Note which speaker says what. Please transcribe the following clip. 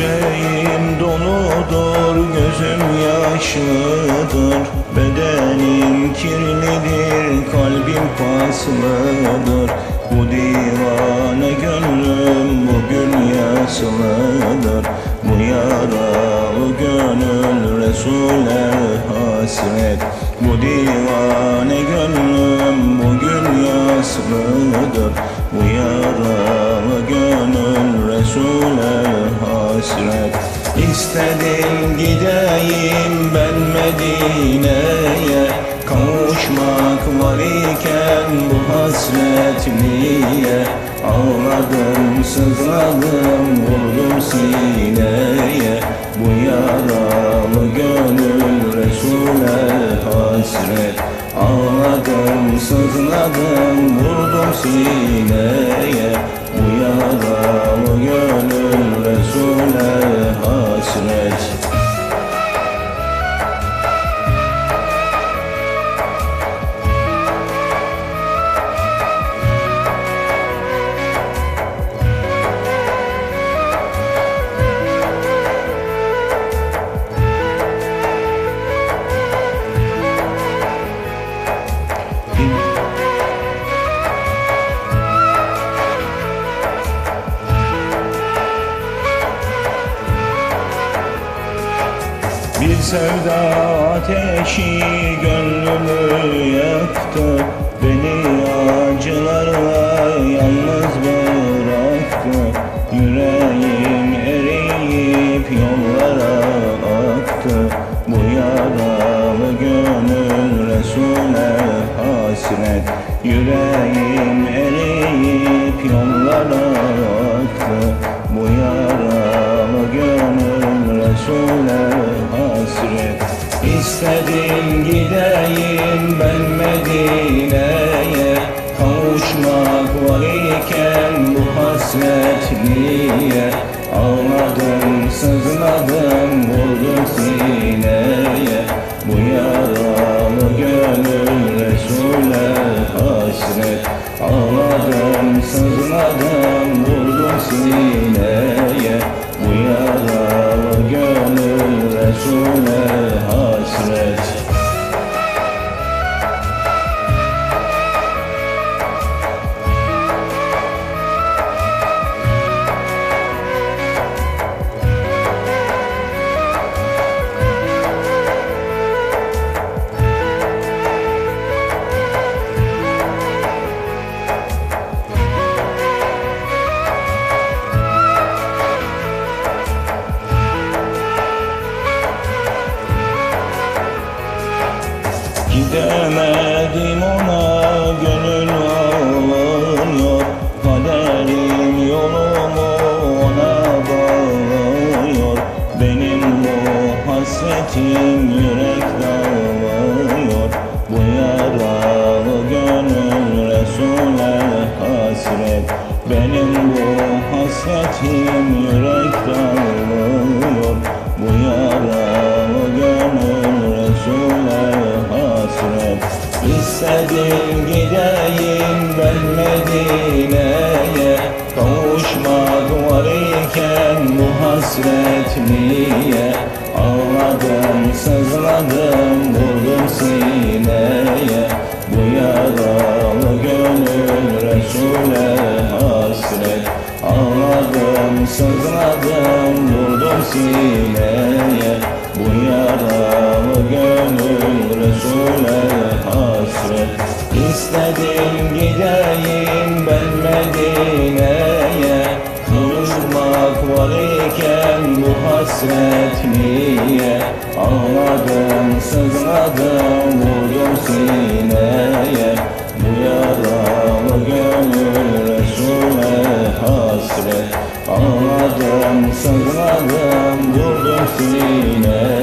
Speaker 1: Yüreğim doludur, gözüm yaşlıdır. Bedenim kirlidir, kalbim paslıdır. Bu divane gönlüm bugün yaslıdır. Bu yaralı gönül Resul'e hasret. Bu divane gönlüm bugün yaslıdır. Bu yaralı gönül Resul'e hasret. İstedim gideyim ben Medine'ye. Kavuşmak var iken bu hasret niye? Ağladım sızladım vurdum sineye. Bu yaralı gönül Resul'e hasret. Ağladım sızladım vurdum sineye Bu yaralı gönül Resul'e hasret sevda ateşi gönlümü yaktı. Beni acılarla yalnız bıraktı. Yüreğim eriyip yollara aktı. Bu yaralı gönül Resul'e hasret. Yüreğim eriyip yollara aktı. Bu yaralı gönül Resul'e İstedim gideyim ben Medine'ye Gidemedim ona gönül ağlıyor Kaderim yolumu ona bağlıyor. Benim bu hasretim yürek dağlıyor. Bu yaralı gönül Resul'e hasret. Benim bu hasretim yürek İstedim gideyim ben Medine'ye. Kavuşmak var iken bu hasret niye? Ağladım sızladım vurdum sineye. Bu yaralı gönül Resul'e hasret. Ağladım sızladım vurdum sineye İstedim gideyim ben Medine'ye. Kavuşmak var iken bu hasret niye? Ağladım sızladım vurdum sineye. Bu yaralı gönül Resul'e hasret. Ağladım sızladım vurdum sineye.